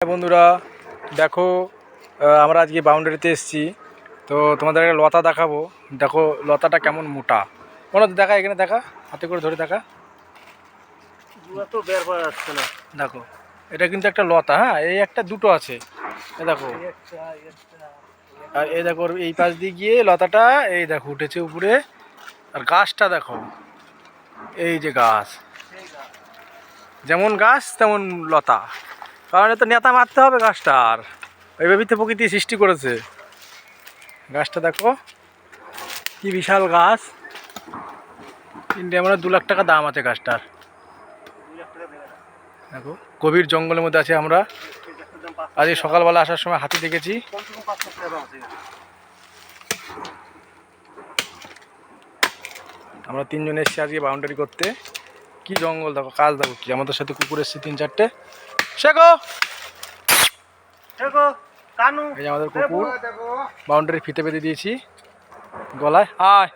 হ্যাঁ বন্ধুরা দেখো আমরা আজকে বাউন্ডারিতে এসেছি। তো তোমাদের একটা লতা দেখাবো। দেখো লতাটা কেমন মোটা। মনে হচ্ছে দেখা এখানে দেখা। হাতে করে ধরে দেখা। তো দেখো এটা কিন্তু একটা লতা হ্যাঁ? এই একটা দুটো আছে। এ দেখো। আর এই দেখো এই পাশ দিয়ে গিয়ে লতাটা এই দেখো উঠেছে উপরে। আর গাছটা দেখো এই যে গাছ। যেমন গাছ তেমন লতা। কারণ তো নেতা মারতে হবে গাছটার ওইভাবেই তো প্রকৃতি সৃষ্টি করেছে। গাছটা দেখো, কি বিশাল গাছ। ইন্ডিয়া মানে দু লাখ টাকা দাম আছে গাছটার। দেখো, গভীর জঙ্গলের মধ্যে আছে আমরা। আজকে সকালবেলা আসার সময় হাতি দেখেছি। আমরা তিনজন এসেছি আজকে বাউন্ডারি করতে। কি জঙ্গল, দেখো, কাজ দেখো কি। আমাদের সাথে কুকুর এসছে তিন চারটে। শেখো। শেখো কানু। এই আমাদের কুকুর। বাউন্ডারি ফিতে পেতে দিয়েছি। গলায় আয়